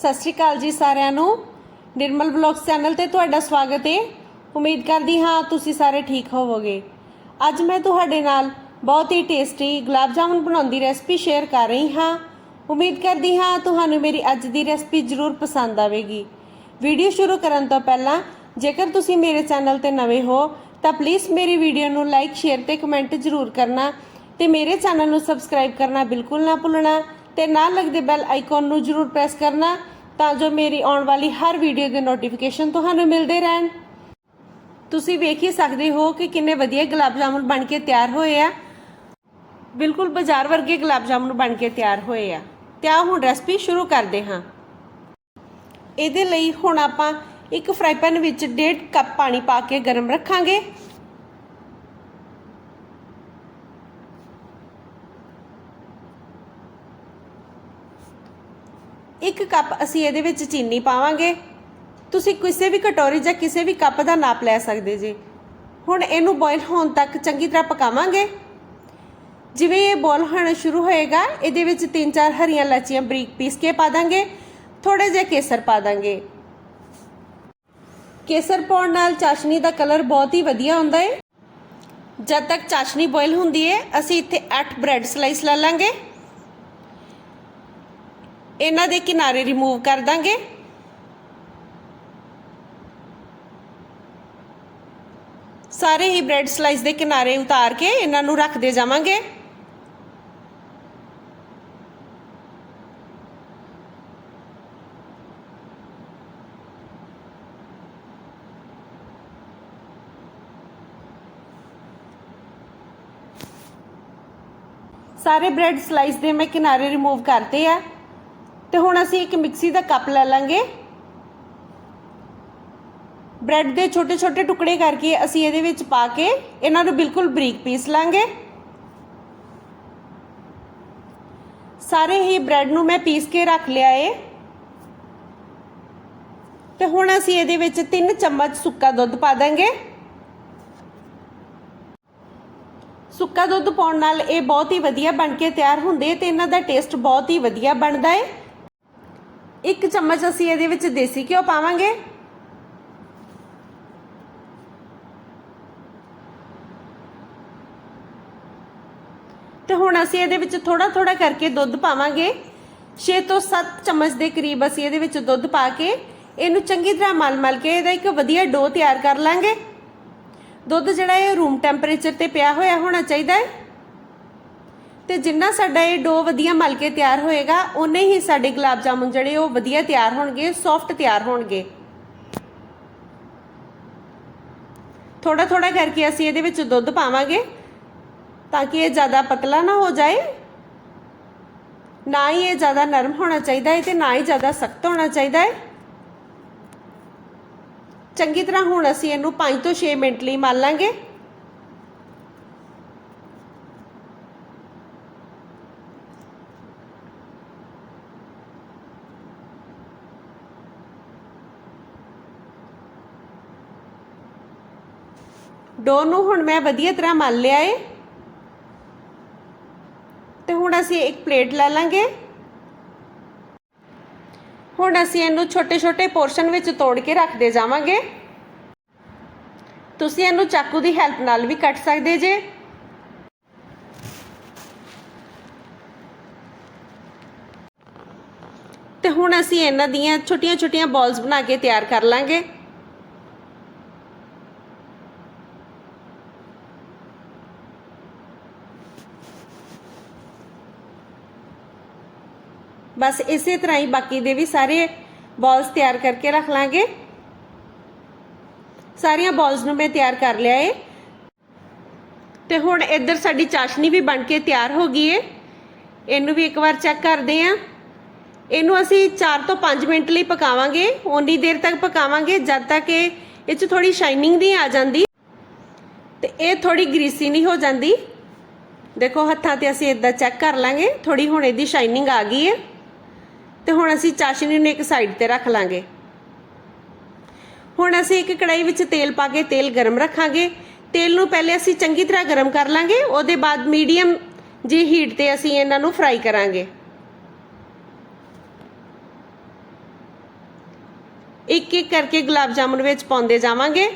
ਸਤਿ ਸ਼੍ਰੀ ਅਕਾਲ ਜੀ ਸਾਰਿਆਂ ਨੂੰ। ਨਿਰਮਲ ਬਲੌਗਸ ਚੈਨਲ ਤੇ ਤੁਹਾਡਾ ਸਵਾਗਤ ਹੈ ਉਮੀਦ ਕਰਦੀ ਹਾਂ ਤੁਸੀਂ ਸਾਰੇ ਠੀਕ ਹੋਵੋਗੇ। ਅੱਜ ਮੈਂ ਤੁਹਾਡੇ ਨਾਲ ਬਹੁਤ ਹੀ ਟੇਸਟੀ ਗੁਲਾਬ ਜਾਮੁਨ ਬਣਾਉਣ ਦੀ ਰੈਸਪੀ ਸ਼ੇਅਰ ਕਰ ਰਹੀ ਹਾਂ। ਉਮੀਦ ਕਰਦੀ ਹਾਂ ਤੁਹਾਨੂੰ ਮੇਰੀ ਅੱਜ ਦੀ ਰੈਸਪੀ ਜ਼ਰੂਰ ਪਸੰਦ ਆਵੇਗੀ। ਵੀਡੀਓ ਸ਼ੁਰੂ ਕਰਨ ਤੋਂ ਪਹਿਲਾਂ ਜੇਕਰ ਤੁਸੀਂ ਮੇਰੇ ਚੈਨਲ ਤੇ ਨਵੇਂ ਹੋ, ਤਾਂ ਪਲੀਜ਼ ਮੇਰੀ ਵੀਡੀਓ ਨੂੰ ਲਾਈਕ ਸ਼ੇਅਰ ਤੇ ਕਮੈਂਟ ਜ਼ਰੂਰ ਕਰਨਾ ਤੇ ਮੇਰੇ ਚੈਨਲ ਨੂੰ ਸਬਸਕ੍ਰਾਈਬ ਕਰਨਾ ਬਿਲਕੁਲ ਨਾ ਭੁੱਲਣਾ ਤੇ ਨਾਲ ਲੱਗਦੇ ਬੈਲ ਆਈਕਨ ਨੂੰ ਜ਼ਰੂਰ ਪ੍ਰੈਸ ਕਰਨਾ ਤਾਂ ਜੋ ਮੇਰੀ ਆਉਣ ਵਾਲੀ ਹਰ ਵੀਡੀਓ ਦੇ ਨੋਟੀਫਿਕੇਸ਼ਨ ਤੁਹਾਨੂੰ ਮਿਲਦੇ ਰਹਿਣ। ਤੁਸੀਂ ਵੇਖ ਹੀ ਸਕਦੇ ਹੋ ਕਿ ਕਿੰਨੇ ਵਧੀਆ ਗੁਲਾਬ ਜਾਮੁਨ ਬਣ ਕੇ ਤਿਆਰ ਹੋਏ ਆ। ਬਿਲਕੁਲ ਬਾਜ਼ਾਰ ਵਰਗੇ ਗੁਲਾਬ ਜਾਮੁਨ ਬਣ ਕੇ ਤਿਆਰ ਹੋਏ ਆ। ਤੇ ਆ ਹੁਣ ਰੈਸਪੀ ਸ਼ੁਰੂ ਕਰਦੇ ਹਾਂ। ਇਹਦੇ ਲਈ ਹੁਣ ਆਪਾਂ ਇੱਕ ਫਰਾਈ ਪੈਨ ਵਿੱਚ 1.5 ਕੱਪ ਪਾਣੀ ਪਾ ਕੇ ਗਰਮ ਰੱਖਾਂਗੇ। ਇੱਕ ਕੱਪ ਅਸੀਂ ਇਹਦੇ ਵਿੱਚ ਚੀਨੀ ਪਾਵਾਂਗੇ। ਤੁਸੀਂ ਕਿਸੇ ਵੀ ਕਟੋਰੀ ਜਾਂ ਕਿਸੇ ਵੀ ਕੱਪ ਦਾ ਨਾਪ ਲੈ ਸਕਦੇ ਜੀ। ਹੁਣ ਇਹਨੂੰ ਬੋਇਲ ਹੋਣ ਤੱਕ ਚੰਗੀ ਤਰ੍ਹਾਂ ਪਕਾਵਾਂਗੇ। ਜਿਵੇਂ ਇਹ ਬੋਇਲ ਹੋਣਾ ਸ਼ੁਰੂ ਹੋਏਗਾ, ਇਹਦੇ ਵਿੱਚ 3-4 ਹਰੀਆਂ ਲਾਚੀਆਂ ਬਰੀਕ ਪੀਸ ਕੇ ਪਾ ਦਾਂਗੇ। ਥੋੜੇ ਜਿਹਾ ਕੇਸਰ ਪਾ ਦਾਂਗੇ। ਕੇਸਰ ਪਾਉਣ ਨਾਲ ਚਾਸ਼ਨੀ ਦਾ ਕਲਰ ਬਹੁਤ ਹੀ ਵਧੀਆ ਹੁੰਦਾ ਹੈ ਜਦ ਤੱਕ ਚਾਸ਼ਨੀ ਬੋਇਲ ਹੁੰਦੀ ਹੈ ਅਸੀਂ ਇੱਥੇ 8 ਬ੍ਰੈਡ ਸਲਾਈਸ ਲੈ ਲਾਂਗੇ। ਇਹਨਾਂ ਦੇ ਕਿਨਾਰੇ ਰਿਮੂਵ ਕਰ ਦਾਂਗੇ। ਸਾਰੇ ਹੀ ਬ੍ਰੈਡ ਸਲਾਈਸ ਦੇ ਕਿਨਾਰੇ ਉਤਾਰ ਕੇ ਇਹਨਾਂ ਨੂੰ ਰੱਖਦੇ ਜਾਵਾਂਗੇ। ਸਾਰੇ ਬ੍ਰੈਡ ਸਲਾਈਸ ਦੇ ਮੈਂ ਕਿਨਾਰੇ ਰਿਮੂਵ ਕਰਤੇ ਆ। ਤੇ ਹੁਣ ਅਸੀਂ ਇੱਕ ਮਿਕਸੀ ਦਾ ਕੱਪ ਲੈ ਲਾਂਗੇ। ਬ੍ਰੈਡ ਦੇ ਛੋਟੇ ਛੋਟੇ ਟੁਕੜੇ ਕਰਕੇ ਅਸੀਂ ਇਹਦੇ ਵਿੱਚ ਪਾ ਕੇ ਇਹਨਾਂ ਨੂੰ ਬਿਲਕੁਲ ਬਰੀਕ ਪੀਸ ਲਾਂਗੇ। ਸਾਰੇ ਹੀ ਬ੍ਰੈਡ ਨੂੰ ਮੈਂ ਪੀਸ ਕੇ ਰੱਖ ਲਿਆ ਏ। ਤੇ ਹੁਣ ਅਸੀਂ ਇਹਦੇ ਵਿੱਚ 3 ਚਮਚ ਸੁੱਕਾ ਦੁੱਧ ਪਾ ਦਾਂਗੇ। ਸੁੱਕਾ ਦੁੱਧ ਪਾਉਣ ਨਾਲ ਇਹ ਬਹੁਤ ਹੀ ਵਧੀਆ ਬਣ ਕੇ ਤਿਆਰ ਹੁੰਦੇ ਤੇ ਇਹਨਾਂ ਦਾ ਟੇਸਟ ਬਹੁਤ ਹੀ ਵਧੀਆ ਬਣਦਾ ਏ। ਇੱਕ ਚਮਚ ਅਸੀਂ ਇਹਦੇ ਵਿੱਚ ਦੇਸੀ ਘਿਓ ਪਾਵਾਂਗੇ। ਤੇ ਹੁਣ ਅਸੀਂ ਇਹਦੇ ਵਿੱਚ ਥੋੜਾ ਥੋੜਾ ਕਰਕੇ ਦੁੱਧ ਪਾਵਾਂਗੇ। 6 ਤੋਂ 7 ਚਮਚ ਦੇ ਕਰੀਬ ਅਸੀਂ ਇਹਦੇ ਵਿੱਚ ਦੁੱਧ ਪਾ ਕੇ ਇਹਨੂੰ ਚੰਗੀ ਤਰ੍ਹਾਂ ਮਲ-ਮਲ ਕੇ ਇਹਦਾ ਇੱਕ ਵਧੀਆ ਡੋ ਤਿਆਰ ਕਰ ਲਾਂਗੇ। ਦੁੱਧ ਜਿਹੜਾ ਇਹ ਰੂਮ ਟੈਂਪਰੇਚਰ ਤੇ ਪਿਆ ਹੋਇਆ ਹੋਣਾ ਚਾਹੀਦਾ ਹੈ। ਤੇ ਜਿੰਨਾ ਸਾਡਾ ਇਹ ਡੋ ਵਧੀਆ ਮਲ ਕੇ ਤਿਆਰ ਹੋਏਗਾ ਉਨੇ ਹੀ ਸਾਡੇ ਗੁਲਾਬ ਜਾਮੁਨ ਜਿਹੜੇ ਉਹ ਵਧੀਆ ਤਿਆਰ ਹੋਣਗੇ ਸੌਫਟ ਤਿਆਰ ਹੋਣਗੇ। ਥੋੜਾ ਥੋੜਾ ਕਰਕੇ ਅਸੀਂ ਇਹਦੇ ਵਿੱਚ ਦੁੱਧ ਪਾਵਾਂਗੇ, ਤਾਂ ਕਿ ਇਹ ਜ਼ਿਆਦਾ ਪਤਲਾ ਨਾ ਹੋ ਜਾਏ। ਨਾ ਹੀ ਇਹ ਜ਼ਿਆਦਾ ਨਰਮ ਹੋਣਾ ਚਾਹੀਦਾ ਹੈ ਤੇ ਨਾ ਹੀ ਜ਼ਿਆਦਾ ਸਖਤ ਹੋਣਾ ਚਾਹੀਦਾ ਹੈ ਚੰਗੀ ਤਰ੍ਹਾਂ ਹੁਣ ਅਸੀਂ ਇਹਨੂੰ 5 ਤੋਂ 6 ਮਿੰਟ ਲਈ ਮਲ ਲਾਂਗੇ। ਡੋ ਨੂੰ ਹੁਣ ਮੈਂ ਵਧੀਆ ਤਰ੍ਹਾਂ ਮਲ ਲਿਆ ਏ। ਤੇ ਹੁਣ ਅਸੀਂ ਇੱਕ ਪਲੇਟ ਲੈ ਲਾਂਗੇ। ਹੁਣ ਅਸੀਂ ਇਹਨੂੰ ਛੋਟੇ-ਛੋਟੇ ਪੋਰਸ਼ਨ ਵਿੱਚ ਤੋੜ ਕੇ ਰੱਖਦੇ ਜਾਵਾਂਗੇ। ਤੁਸੀਂ ਇਹਨੂੰ ਚਾਕੂ ਦੀ ਹੈਲਪ ਨਾਲ ਵੀ ਕੱਟ ਸਕਦੇ ਜੇ। ਤੇ ਹੁਣ ਅਸੀਂ ਇਹਨਾਂ ਦੀਆਂ ਛੋਟੀਆਂ-ਛੋਟੀਆਂ ਬਾਲਸ ਬਣਾ ਕੇ ਤਿਆਰ ਕਰ ਲਾਂਗੇ। ਬਸ ਇਸੇ ਤਰ੍ਹਾਂ ਹੀ ਬਾਕੀ ਦੇ ਵੀ ਸਾਰੇ ਬਾਲਸ ਤਿਆਰ ਕਰਕੇ ਰੱਖ ਲਾਂਗੇ। ਸਾਰੀਆਂ ਬਾਲਸ ਨੂੰ ਮੈਂ ਤਿਆਰ ਕਰ ਲਿਆ ਏ। ਤੇ ਹੁਣ ਇੱਧਰ ਸਾਡੀ ਚਾਸ਼ਨੀ ਵੀ ਬਣ ਕੇ ਤਿਆਰ ਹੋ ਗਈ ਏ। ਇਹਨੂੰ ਵੀ ਇੱਕ ਵਾਰ ਚੈੱਕ ਕਰਦੇ ਆਂ। ਇਹਨੂੰ ਅਸੀਂ 4 ਤੋਂ 5 ਮਿੰਟ ਲਈ ਪਕਾਵਾਂਗੇ। ਓਨੀ ਦੇਰ ਤੱਕ ਪਕਾਵਾਂਗੇ ਜਦ ਤੱਕ ਇਹ ਇਹ 'ਚ ਥੋੜੀ ਸ਼ਾਈਨਿੰਗ ਨਹੀਂ ਆ ਜਾਂਦੀ। ਤੇ ਇਹ ਥੋੜੀ ਗਰੀਸੀ ਨਹੀਂ ਹੋ ਜਾਂਦੀ। ਦੇਖੋ ਹੱਥਾਂ ਤੇ ਅਸੀਂ ਇਦਾਂ ਚੈੱਕ ਕਰ ਲਾਂਗੇ। ਥੋੜੀ ਹੁਣ ਇਹਦੀ ਸ਼ਾਈਨਿੰਗ ਆ ਗਈ ਹੈ ਤੇ ਹੁਣ ਅਸੀਂ ਚਾਸ਼ਨੀ ਨੂੰ ਇੱਕ ਸਾਈਡ ਤੇ ਰੱਖ ਲਾਂਗੇ। ਹੁਣ ਅਸੀਂ ਇੱਕ ਕੜਾਈ ਵਿੱਚ ਤੇਲ ਪਾ ਕੇ ਤੇਲ ਗਰਮ ਰੱਖਾਂਗੇ। ਤੇਲ ਨੂੰ ਪਹਿਲੇ ਅਸੀਂ ਚੰਗੀ ਤਰ੍ਹਾਂ ਗਰਮ ਕਰ ਲਾਂਗੇ। ਉਹਦੇ ਬਾਅਦ ਮੀਡੀਅਮ ਜੀ ਹੀਟ ਤੇ ਅਸੀਂ ਇਹਨਾਂ ਨੂੰ ਫਰਾਈ ਕਰਾਂਗੇ। ਇੱਕ ਇੱਕ ਕਰਕੇ ਗੁਲਾਬ ਜਾਮੁਨ ਵਿੱਚ ਪਾਉਂਦੇ ਜਾਵਾਂਗੇ।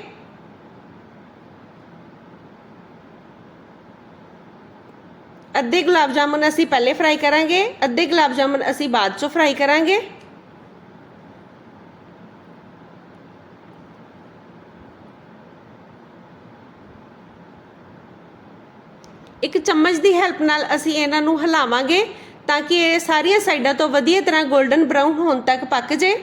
ਅੱਧੇ ਗੁਲਾਬ ਜਾਮੁਨ ਅਸੀਂ ਪਹਿਲੇ ਫਰਾਈ ਕਰਾਂਗੇ, ਅੱਧੇ ਗੁਲਾਬ ਜਾਮੁਨ ਅਸੀਂ ਬਾਅਦ ਚੋਂ ਫਰਾਈ ਕਰਾਂਗੇ। ਇੱਕ ਚਮਚ ਦੀ ਹੈਲਪ ਨਾਲ ਅਸੀਂ ਇਹਨਾਂ ਨੂੰ ਹਿਲਾਵਾਂਗੇ ਤਾਂ ਕਿ ਇਹ ਸਾਰੀਆਂ ਸਾਈਡਾਂ ਤੋਂ ਵਧੀਆ ਤਰ੍ਹਾਂ 골ਡਨ ਬ੍ਰਾਊਨ ਹੋਣ ਤੱਕ ਪੱਕ ਜੇ।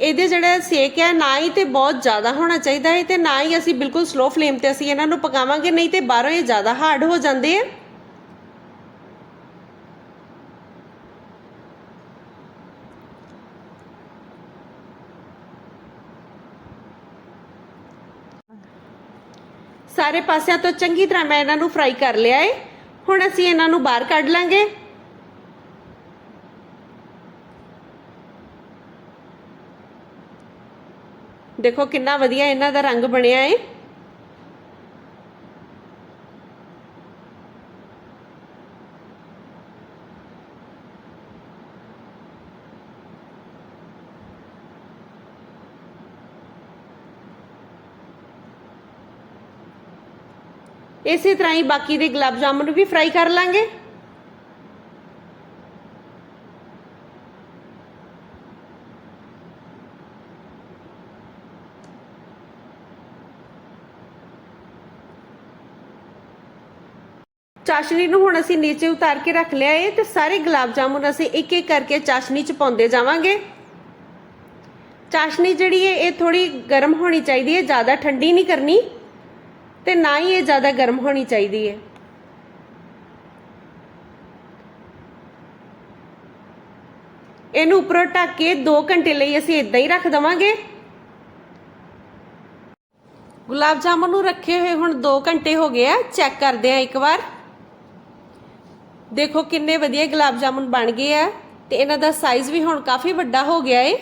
ਇਹਦੇ ਜਿਹੜਾ ਸੇਕ ਹੈ, ਨਾ ਹੀ ਤੇ ਬਹੁਤ ਜ਼ਿਆਦਾ ਹੋਣਾ ਚਾਹੀਦਾ ਹੈ ਤੇ ਨਾ ਹੀ ਅਸੀਂ ਬਿਲਕੁਲ ਸਲੋ ਫਲੇਮ ਤੇ ਅਸੀਂ ਇਹਨਾਂ ਨੂੰ ਪਕਾਵਾਂਗੇ, ਨਹੀਂ ਤੇ ਬਾਹਰੋਂ ਇਹ ਜ਼ਿਆਦਾ ਹਾਰਡ ਹੋ ਜਾਂਦੇ ਆ। ਸਾਰੇ ਪਾਸਿਆਂ ਤੋਂ ਚੰਗੀ ਤਰ੍ਹਾਂ ਮੈਂ ਇਹਨਾਂ ਨੂੰ ਫਰਾਈ ਕਰ ਲਿਆ ਏ। ਹੁਣ ਅਸੀਂ ਇਹਨਾਂ ਨੂੰ ਬਾਹਰ ਕੱਢ ਲਾਂਗੇ। ਦੇਖੋ ਕਿੰਨਾ ਵਧੀਆ ਇਹਨਾਂ ਦਾ ਰੰਗ ਬਣਿਆ ਏ ਇਸੇ ਤਰ੍ਹਾਂ ਹੀ ਬਾਕੀ ਦੇ ਗੁਲਾਬ ਜਾਮੁਨ ਵੀ ਫਰਾਈ ਕਰ ਲਾਂਗੇ ਚਾਸ਼ਨੀ ਨੂੰ ਹੁਣ ਅਸੀਂ ਨੀਚੇ ਉਤਾਰ ਕੇ ਰੱਖ ਲਿਆ ਏ ਤੇ ਸਾਰੇ ਗੁਲਾਬ ਜਾਮੁਨ ਅਸੀਂ ਇੱਕ ਇੱਕ ਕਰਕੇ ਚਾਸ਼ਨੀ ਚ ਪਾਉਂਦੇ ਜਾਵਾਂਗੇ। ਚਾਸ਼ਨੀ ਜਿਹੜੀ ਹੈ ਇਹ ਥੋੜੀ ਗਰਮ ਹੋਣੀ ਚਾਹੀਦੀ ਹੈ ਜ਼ਿਆਦਾ ਠੰਡੀ ਨਹੀਂ ਕਰਨੀ ਤੇ ਨਾ ਹੀ ਇਹ ਜ਼ਿਆਦਾ ਗਰਮ ਹੋਣੀ ਚਾਹੀਦੀ ਹੈ ਇਹਨੂੰ ਉੱਪਰੋਂ ਢੱਕ ਕੇ 2 ਘੰਟੇ ਲਈ ਅਸੀਂ ਇਦਾਂ ਹੀ ਰੱਖ ਦਵਾਂਗੇ। ਗੁਲਾਬ ਜਾਮੁਨ ਨੂੰ ਰੱਖੇ ਹੋਏ ਹੁਣ 2 ਘੰਟੇ ਹੋ ਗਏ ਆ, ਚੈੱਕ ਕਰਦੇ ਆ ਇੱਕ ਵਾਰ। ਦੇਖੋ ਕਿੰਨੇ ਵਧੀਆ ਗੁਲਾਬ ਜਾਮੁਨ ਬਣ ਗਏ ਆ ਤੇ ਇਹਨਾਂ ਦਾ ਸਾਈਜ਼ ਵੀ ਹੁਣ ਕਾਫੀ ਵੱਡਾ ਹੋ ਗਿਆ ਏ।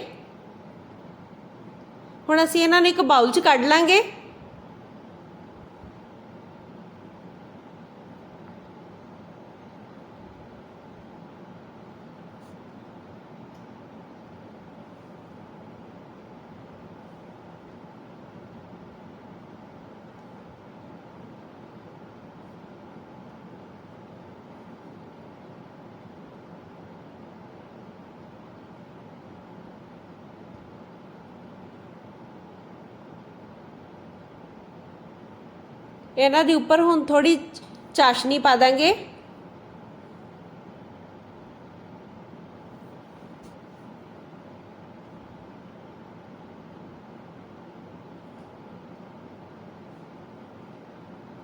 ਹੁਣ ਅਸੀਂ ਇਹਨਾਂ ਨੂੰ ਇੱਕ ਬਾਉਲ 'ਚ ਕੱਢ ਲਾਂਗੇ। ਇਹਨਾਂ ਦੇ ਉੱਪਰ ਹੁਣ ਥੋੜੀ ਚਾਸ਼ਨੀ ਪਾ ਦਾਂਗੇ।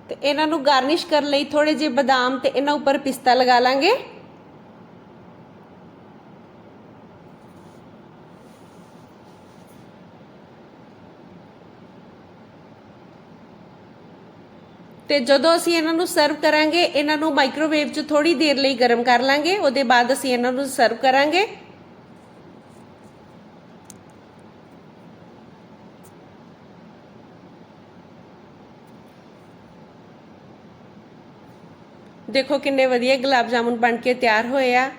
ਤੇ ਇਹਨਾਂ ਨੂੰ ਗਾਰਨਿਸ਼ ਕਰਨ ਲਈ ਥੋੜੇ ਜਿਹੇ ਬਦਾਮ ਤੇ ਇਹਨਾਂ ਉੱਪਰ ਪਿਸਤਾ ਲਗਾ ਲਾਂਗੇ। ਤੇ ਜਦੋਂ ਅਸੀਂ ਇਹਨਾਂ ਨੂੰ ਸਰਵ ਕਰਾਂਗੇ, ਇਹਨਾਂ ਨੂੰ ਮਾਈਕ੍ਰੋਵੇਵ 'ਚ ਥੋੜੀ ਦੇਰ ਲਈ ਗਰਮ ਕਰ ਲਾਂਗੇ, ਉਹਦੇ ਬਾਅਦ ਅਸੀਂ ਇਹਨਾਂ ਨੂੰ ਸਰਵ ਕਰਾਂਗੇ। ਦੇਖੋ ਕਿੰਨੇ ਵਧੀਆ ਗੁਲਾਬ ਜਾਮੁਨ ਬਣ ਕੇ ਤਿਆਰ ਹੋਏ ਆ।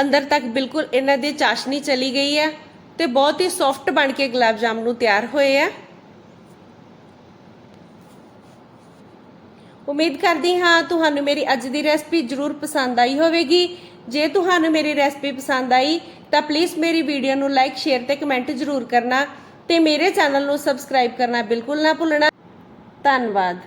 ਅੰਦਰ ਤੱਕ ਬਿਲਕੁਲ ਇਹਨਾਂ ਦੀ ਚਾਸ਼ਨੀ ਚਲੀ ਗਈ ਆ ਤੇ ਬਹੁਤ ਹੀ ਸੌਫਟ ਬਣ ਕੇ ਗੁਲਾਬ ਜਾਮੁਨ ਤਿਆਰ ਹੋਏ ਆ। ਉਮੀਦ ਕਰਦੀ ਹਾਂ ਤੁਹਾਨੂੰ ਮੇਰੀ ਅੱਜ ਦੀ ਰੈਸਪੀ ਜ਼ਰੂਰ ਪਸੰਦ ਆਈ ਹੋਵੇਗੀ। ਜੇ ਤੁਹਾਨੂੰ ਮੇਰੀ ਰੈਸਪੀ ਪਸੰਦ ਆਈ, ਤਾਂ ਪਲੀਜ਼ ਮੇਰੀ ਵੀਡੀਓ ਨੂੰ ਲਾਈਕ ਸ਼ੇਅਰ ਤੇ ਕਮੈਂਟ ਜ਼ਰੂਰ ਕਰਨਾ ਤੇ ਮੇਰੇ ਚੈਨਲ ਨੂੰ ਸਬਸਕ੍ਰਾਈਬ ਕਰਨਾ ਬਿਲਕੁਲ ਨਾ ਭੁੱਲਣਾ। ਧੰਨਵਾਦ।